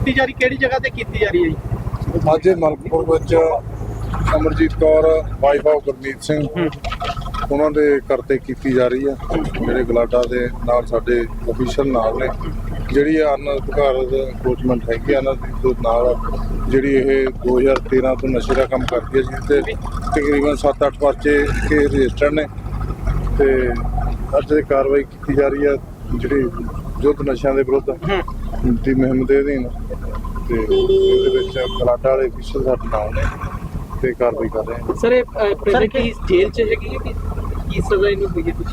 ਕੀਤੀ ਜਾ ਰਹੀ ਕਿਹੜੀ ਜਗ੍ਹਾ ਤੇ ਕੀਤੀ ਜਾ ਰਹੀ ਹੈ ਜੀ? ਮਾਝੇ ਮਲਕਪੁਰ ਵਿੱਚ ਅਮਰਜੀਤ ਕੌਰ ਵਾਈਫ ਆਫ ਗੁਰਮੀਤ ਸਿੰਘ ਉਹਨਾਂ ਦੇ ਕਰਤੇ ਕੀਤੀ ਜਾ ਰਹੀ ਆ ਜਿਹੜੇ ਗਲਾਡਾ ਦੇ ਨਾਲ ਸਾਡੇ ਅਫੀਸ਼ਲ ਨਾਲ ਨੇ। ਜਿਹੜੀ ਅਨਅਧਿਕਾਰਤ ਅਪਰੋਚਮੈਂਟ ਹੈਗੀ ਆ ਇਹਨਾਂ ਦੀ ਤੋਂ ਨਾਲ ਜਿਹੜੀ ਇਹ 2013 ਤੋਂ ਨਸ਼ੇ ਦਾ ਕੰਮ ਕਰਦੀ ਹੈ ਜਿਸ ਤੇ ਤਕਰੀਬਨ 7-8 ਪਰਚੇ ਕੇ ਰਜਿਸਟਰਡ ਨੇ। ਤੇ ਅੱਜ ਇਹ ਕਾਰਵਾਈ ਕੀਤੀ ਜਾ ਰਹੀ ਆ ਜਿਹੜੀ ਯੁੱਧ ਨਸ਼ਿਆਂ ਦੇ ਵਿਰੁੱਧ। ਦੀ ਮੁਹਿੰਮ ਦੇ ਅਧੀਨ ਤੇ ਇਹਦੇ ਵਿੱਚ ਗਲਾਡਾ ਵਾਲੇ ਅਫੀਸ਼ਲ ਸਾਡੇ ਨਾਲ ਨੇ ਤੇ ਕਾਰਵਾਈ ਕਰ ਰਹੇ ਹਾਂ। ਸਰ ਇਹ ਪ੍ਰੈਜ਼ੈਂਟ ਹੀ ਜੇਲ੍ਹ 'ਚ ਹੈਗੀ ਹੈ ਕਿ ਕੀ ਸਜ਼ਾ ਇਹਨੂੰ ਹੋਈ ਹੈ ਕੁਝ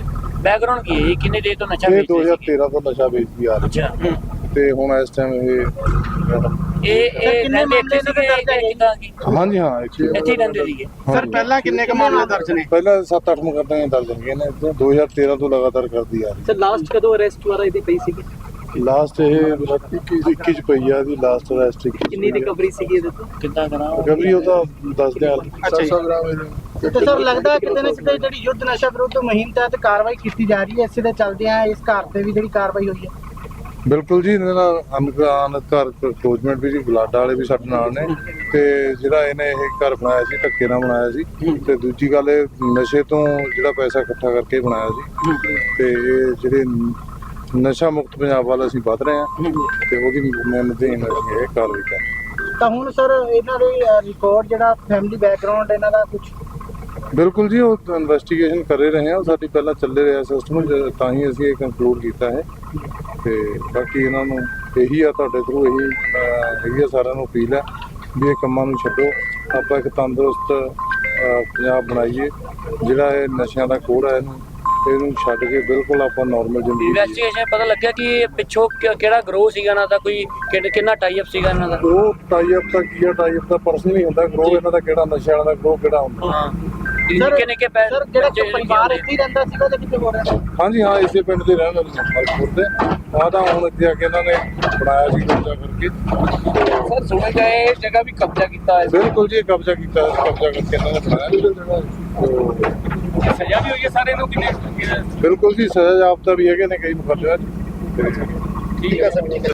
ਬੈਕਗ੍ਰਾਉਂਡ ਕੀ ਹੈ ਇਹ ਕਿੰਨੇ ਦੇਰ ਤੋਂ ਨਸ਼ਾ ਇਹ ਵੇਚਦੇ ਸੀ 2013 ਤੋਂ ਨਸ਼ਾ ਵੇਚਦੀ ਆ ਰਹੀ ਅੱਛਾ। ਹੈ। ਤੇ ਹੁਣ ਇਸ ਟਾਈਮ ਇਹ ਇਹ ਇਹ ਕਿੰਨੇ ਮਾਮਲੇ ਸੀਗੇ? ਦਰਜ ਹੈਗੇ? ਕਿਦਾਂ ਕੀ? ਹਾਂਜੀ ਹਾਂ ਇੱਥੇ ਇੱਥੇ ਹੀ ਰਹਿੰਦੇ ਸੀਗੇ। ਸਰ ਪਹਿਲਾਂ ਕਿੰਨੇ ਕ ਮਾਮਲੇ ਦਰਜ ਨੇ? ਪਹਿਲਾਂ 7-8 ਮੁਕੱਦਮੇ ਦਰਜ ਹੈਗੇ ਨੇ ਇੱਥੇ 2013 ਤੋਂ ਲਗਾਤਾਰ ਕਰਦੀ ਆ ਰਹੀ ਸਰ ਲਾਸਟ ਕਦੋਂ ਅਰੈਸਟ ਵਾਲਾ ਇਹਦੀ ਪਈ ਸੀਗੀ? ਲਾਸਟ ਇਹ 21 ਚ ਪਈ ਆ ਦੀ ਲਾਸਟ ਅਰੈਸਟ ਕਿੰਨੀ ਰਿਕਵਰੀ ਸੀਗੀ ਇਹਦੇ ਤੋਂ? ਕਿੱਦਾਂ ਕਰਾਂ? ਰਿਕਵਰੀ ਉਹ ਤਾਂ ਦੱਸਦੇ ਆ। ਅੱਛਾ ਜੀ। ਤੇ ਸਰ ਲੱਗਦਾ ਹੈ ਕਿਤੇ ਨਾ ਕਿਤੇ ਜਿਹੜੀ ਯੁੱਧ ਨਸ਼ਾ ਵਿਰੁੱਧ ਮੁਹਿੰਮ ਤਹਿਤ ਕਾਰਵਾਈ ਕੀਤੀ ਜਾ ਰਹੀ ਹੈ ਇਸੇ ਦੇ ਚੱਲਦਿਆਂ ਇਸ ਘਰ ਤੇ ਵੀ ਜਿਹੜੀ ਕਾਰਵਾਈ ਹੋਈ ਹੈ? ਬਿਲਕੁਲ ਜੀ ਇਹਨਾਂ ਦਾ ਅਨੁਗਾਨ ਘਰ ਕਲੋਜਮੈਂਟ ਵੀ ਜੀ ਬਲਾਡਾ ਵਾਲੇ ਵੀ ਸਾਡੇ ਨਾਲ ਨੇ। ਤੇ ਜਿਹੜਾ ਇਹਨੇ ਇਹ ਘਰ ਬਣਾਇਆ ਸੀ ਧੱਕੇ ਨਾਲ ਬਣਾਇਆ ਸੀ। ਤੇ ਦੂਜੀ ਗੱਲ ਇਹ ਨਸ਼ੇ ਤੋਂ ਜਿਹੜਾ ਪੈਸਾ ਇਕੱਠਾ ਕਰਕੇ ਬਣਾਇਆ ਸੀ। ਤੇ ਇਹ ਜਿਹੜੇ ਨਸ਼ਾ ਮੁਕਤ ਪੰਜਾਬ ਵੱਲ ਅਸੀਂ ਵਧ ਰਹੇ ਹਾਂ ਤੇ ਉਹਦੀ ਮੁਹਿੰਮ ਅਸੀਂ ਇਹ ਕਾਰਵਾਈ ਕਰ। ਤਾਂ ਹੁਣ ਸਰ ਇਹਨਾਂ ਦੇ ਰਿਕਾਰਡ ਜਿਹੜਾ ਫੈਮਿਲੀ ਬੈਕਗ੍ਰਾਉਂਡ ਇਹਨਾਂ ਦਾ ਕੁਝ ਬਿਲਕੁਲ ਜੀ ਉਹ ਇਨਵੈਸਟੀਗੇਸ਼ਨ ਕਰ ਰਹੇ ਹਾਂ। ਉਹ ਸਾਡੀ ਪਹਿਲਾਂ ਚੱਲੇ ਰਿਹਾ ਸਿਸਟਮ ਤਾਂ ਹੀ ਅਸੀਂ ਇਹ ਕੰਕਲੂਡ ਕੀਤਾ ਹੈ। ਤੇ ਬਾਕੀ ਇਹਨਾਂ ਨੂੰ ਇਹੀ ਆ ਤੁਹਾਡੇ ਥਰੂ ਇਹੀ ਹੈਗੀ ਆ ਸਾਰਿਆਂ ਨੂੰ ਅਪੀਲ ਹੈ ਵੀ ਇਹ ਕੰਮਾਂ ਨੂੰ ਛੱਡੋ। ਆਪਾਂ ਇੱਕ ਤੰਦਰੁਸਤ ਪੰਜਾਬ ਬਣਾਈਏ। ਜਿਹੜਾ ਇਹ ਨਸ਼ਿਆਂ ਦਾ ਕੋੜ ਹੈ ਇਹਨੂੰ ਇਹਨੂੰ ਛੱਡ ਕੇ ਬਿਲਕੁਲ ਆਪਾਂ ਨਾਰਮਲ ਜ਼ਿੰਦਗੀ ਇਨਵੈਸਟੀਗੇਸ਼ਨ ਪਤਾ ਲੱਗਿਆ ਕਿ ਇਹ ਪਿੱਛੋਂ ਕਿ- ਕਿਹੜਾ ਗਰੋਹ ਸੀਗਾ ਇਹਨਾਂ ਦਾ ਕੋਈ ਕਿੰਨ- ਕਿੰਨਾ ਟਾਈ ਅਪ ਸੀਗਾ ਇਹਨਾਂ ਦਾ? ਉਹ ਟਾਈ ਅਪ ਦਾ ਕੀ ਆ ਟਾਈ ਅਪ ਦਾ ਪਰਸਨਲੀ ਹੁੰਦਾ ਗਰੋ ਇਹਨਾਂ ਦਾ ਕਿਹੜਾ ਨਸ਼ਿਆਂ ਵਾਲਾ ਗਰੋ ਕਿਹੜਾ ਹੁੰਦਾ? ਹਾਂ। ਨਿੱਕੇ ਨਿੱਕੇ ਪੈ ਸਰ ਜਿਹੜਾ ਬੱਚੇ ਪਰਿਵਾਰ ਇੱਥੇ ਹੀ ਰਹਿੰਦਾ ਸੀਗਾ ਤੇ ਕਿਤੇ ਹੋਰ ਰਹਿੰਦਾ ਹਾਂਜੀ ਹਾਂ ਇਸੇ ਪਿੰਡ ਦੇ ਰਹਿਣ ਵਾਲੇ ਨੇ ਮਲਕਪੁਰ ਦੇ। ਆ ਤਾਂ ਹੁਣ ਇੱਥੇ ਆ ਕੇ ਇਹਨਾਂ ਨੇ ਬਣਾਇਆ ਸੀ ਕਬਜ਼ਾ ਕਰਕੇ। ਸਰ ਸੁਣਿਆ ਜਾਏ ਇਹ ਜਗ੍ਹਾ ਵੀ ਕਬਜ਼ਾ ਕੀਤਾ ਹੈ। ਬਿਲਕੁਲ ਜੀ ਇਹ ਕਬਜ਼ਾ ਕੀਤਾ ਕਬਜ਼ਾ ਕਰਕੇ ਇਹਨਾਂ ਨੇ ਬਣਾਇਆ। ਤੇ ਸਜ਼ਾ ਵੀ ਹੋਈ ਹੈ ਸਾਰੇ ਨੂੰ ਕਿੰਨੇ ਬਿਲਕੁਲ ਜੀ ਸਜ਼ਾ ਜਾਬਤਾ ਵੀ ਹੈਗੇ ਨੇ ਕਈ ਮੁਕੱਦਮਿਆਂ 'ਚ। ਤੇ ਠੀਕ ਹੈ ਸਰ।